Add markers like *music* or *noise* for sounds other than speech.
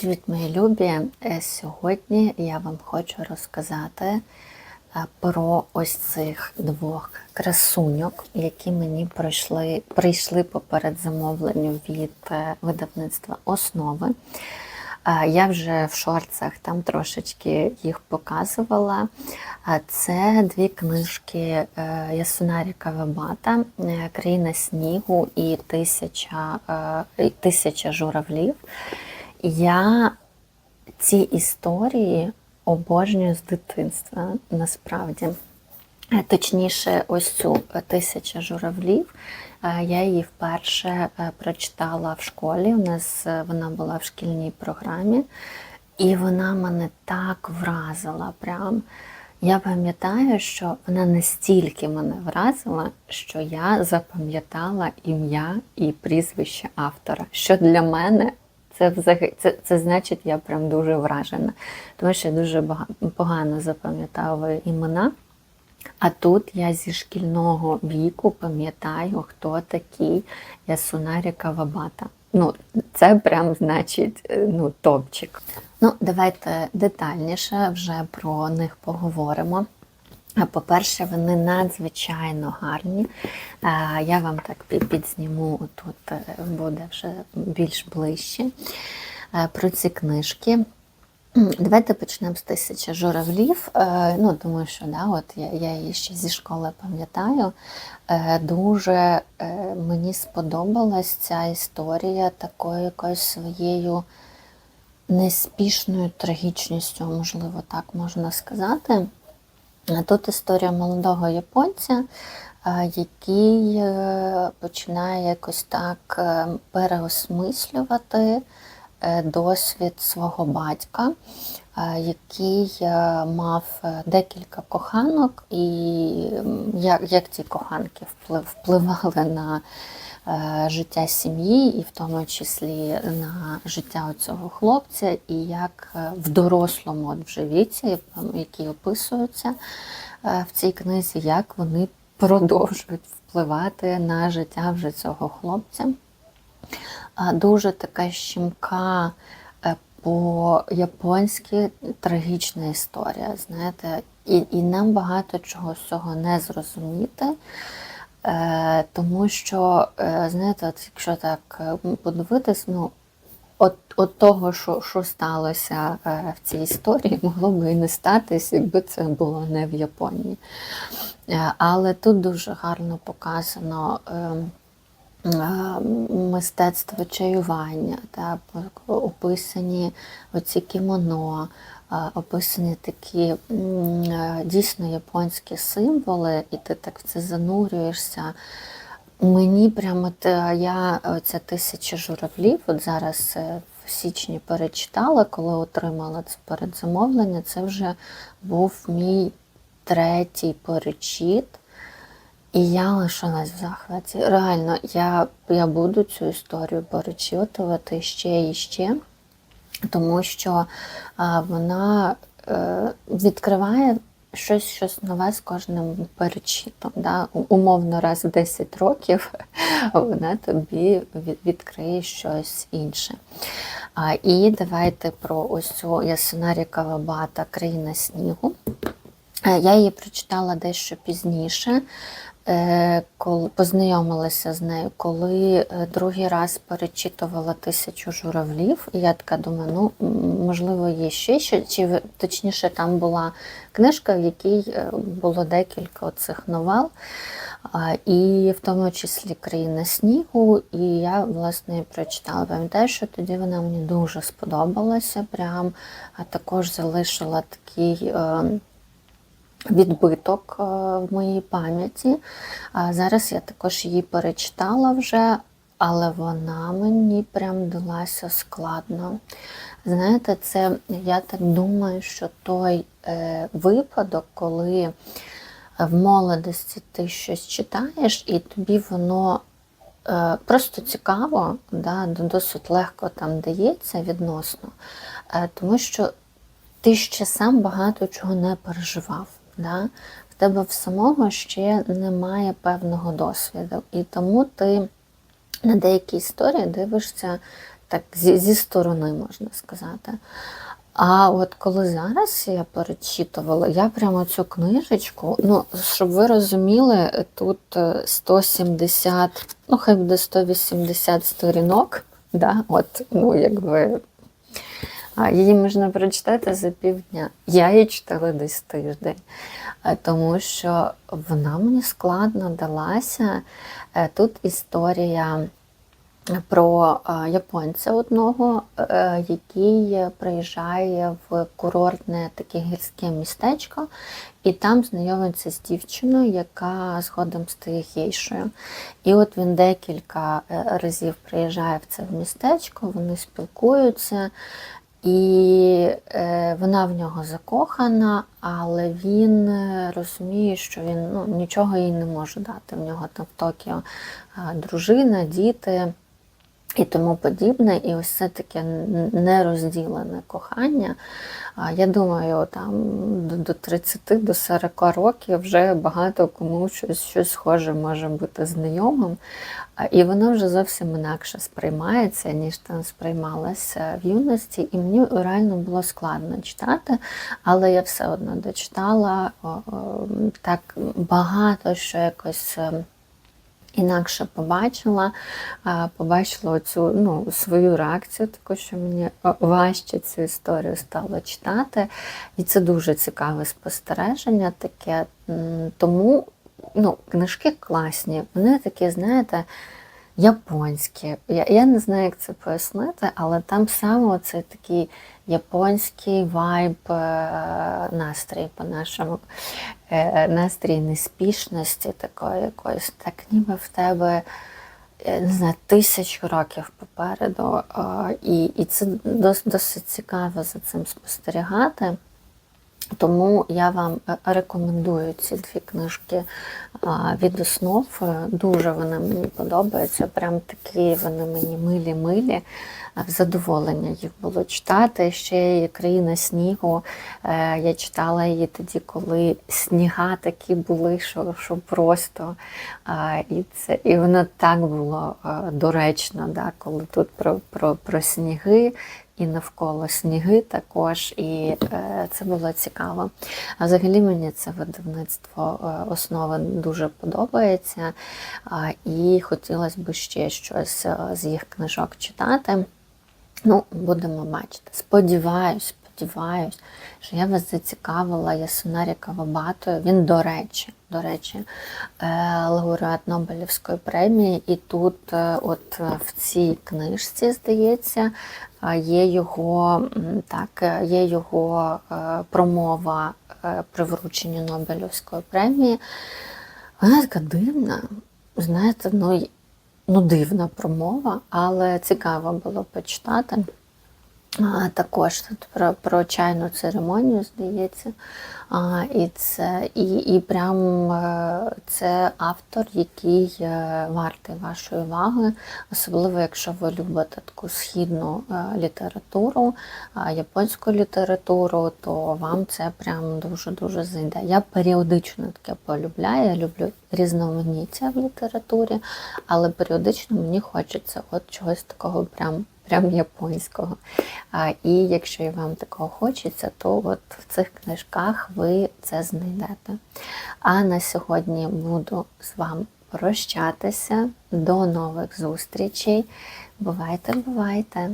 Привіт, мої любі! Е, Сьогодні я вам хочу розказати е, про ось цих двох красуньок, які мені прийшли, прийшли по передзамовленню від е, видавництва основи. Я вже в шорцах там трошечки їх показувала. Це дві книжки Ясунарі Кавабата Країна снігу і тисяча, тисяча журавлів. Я ці історії обожнюю з дитинства насправді. Е, Точніше, ось цю е, тисяча журавлів. е, Я її вперше прочитала в школі. У нас вона була в шкільній програмі, і вона мене так вразила. Прям. Я пам'ятаю, що вона настільки мене вразила, що я запам'ятала ім'я і прізвище автора. Що для мене це взагалі це, це значить, я прям дуже вражена, тому що я дуже погано запам'ятовую імена. А тут я зі шкільного віку пам'ятаю, хто такий Ясунарі Кавабата. Ну, це прям значить е, ну, топчик. Ну, давайте детальніше вже про них поговоримо. По-перше, вони надзвичайно гарні. Я вам так підзніму тут е, буде вже більш ближче Е, про ці книжки. Давайте почнемо з тисячі журавлів. Е, Ну, думаю, що да, от я, я її ще зі школи пам'ятаю. Дуже мені сподобалась ця історія такою якоюсь своєю неспішною трагічністю, можливо, так можна сказати. Тут історія молодого японця, який е, починає якось так е, переосмислювати е, досвід свого батька, який мав декілька коханок, і як, як ці коханки вплив- впливали на життя сім'ї, і в тому числі на життя цього хлопця, і як е, в дорослому от вже віці, ем, які описуються е, в цій книзі, як вони продовжують впливати на життя вже цього хлопця. Дуже така щемка е, по-японськи трагічна історія. Знаєте, і, і нам багато чого з цього не зрозуміти. Е, тому що, е, знаєте, от якщо так е, подивитись, ну, от, от того, що, що сталося в цій історії, могло би і не статись, якби це було не в Японії. Але тут дуже гарно показано. Е, е, Мистецтво чаювання, та, описані оці кімоно, описані такі е, дійсно японські символи, і ти так в це занурюєшся. Мені прямо я оця тисяча журавлів, от зараз е, в січні перечитала, коли отримала це передзамовлення. Це вже був мій третій перечіт. І я лишилась в захваті. Реально, я, я буду цю історію перечитувати ще і ще, тому що вона е, відкриває щось, щось нове з кожним перечитом. Да? Умовно, раз в 10 років *laughs* вона тобі відкриє щось інше. І давайте про ось цю Ясунарі Кавабата Країна снігу. Е, Я її прочитала дещо пізніше, познайомилася з нею, коли е, другий раз перечитувала тисячу журавлів. І я така думаю, ну можливо, є ще що, чи точніше там була книжка, в якій е, було декілька цих новел. І в тому числі країна снігу, і я власне прочитала. Пам'ятаю, що тоді вона мені дуже сподобалася. Прям а також залишила такий е, відбиток е, в моїй пам'яті. Зараз я також її перечитала вже, але вона мені прям далася складно. Знаєте, це я так думаю, що той е, випадок, коли в молодості ти щось читаєш, і тобі воно е, просто цікаво, да, досить легко там дається відносно, е, тому що ти ще сам багато чого не переживав. Да? В тебе в самого ще немає певного досвіду. І тому ти на деякі історії дивишся так зі, зі сторони можна сказати. А от коли зараз я перечитувала, я прямо цю книжечку, ну, щоб ви розуміли, тут е, 170, ну хай буде 180 сторінок, да? от, ну, якби, а її можна прочитати за півдня. Я її читала десь тиждень, е, тому що вона мені складно далася. Е, Тут історія про е, японця одного, який приїжджає в курортне таке гірське містечко, і там знайомиться з дівчиною, яка згодом стає гейшою. І от він декілька разів приїжджає в це містечко, вони спілкуються. І е, вона в нього закохана, але він е, розуміє, що він ну, нічого їй не може дати. В нього там в Токіо е, дружина, діти і тому подібне. І ось це таке нерозділене кохання. Я думаю, там до- до 30 до 40 років вже багато кому щось, щось схоже може бути знайомим. І воно вже зовсім інакше сприймається, ніж там сприймалося в юності. І мені реально було складно читати, але я все одно дочитала так багато що якось. Інакше побачила, побачила цю ну, свою реакцію, таку, що мені важче цю історію стало читати. І це дуже цікаве спостереження таке. Тому ну, книжки класні, вони такі, знаєте, японські. Я, я не знаю, як це пояснити, але там саме цей такий японський вайб, е, настрій по-нашому, е, настрій неспішності такої якоїсь, так ніби в тебе. Не знаю, тисячу років попереду, е, і, і це досить цікаво за цим спостерігати. Тому я вам е, рекомендую ці дві книжки від основ. Е, Дуже вони мені подобаються. Прям такі вони мені милі-милі. В задоволення їх було читати. Ще і країна снігу. Е, Я читала її тоді, коли сніга такі були, що, що просто. І, це, і воно так було е, доречно, да, коли тут про, про, про сніги і навколо сніги також, і е, це було цікаво. А взагалі мені це видавництво е, основа дуже подобається, і хотілося б ще щось е, з їх книжок читати. Ну, будемо бачити. Сподіваюсь, сподіваюсь, що я вас зацікавила Ясунарі Кавабатою. Він, до речі, до речі, лауреат Нобелівської премії, і тут, от в цій книжці, здається, є його так, е, є його е, промова е, при врученні Нобелівської премії. Вона така дивна. Знаєте, ну, ну дивна промова, але цікаво було почитати. Також тут про, про чайну церемонію, здається. А, і, це, і, і прям е, це автор, який е, вартий вашої уваги, особливо якщо ви любите таку східну е, літературу, японську літературу, то вам це прям дуже-дуже зайде. Я періодично таке полюбляю, я люблю різноманіття в літературі, але періодично мені хочеться от чогось такого прям прям японського. А, і якщо вам такого хочеться, то от в цих книжках ви це знайдете. А на сьогодні буду з вами прощатися. До нових зустрічей. Бувайте, бувайте!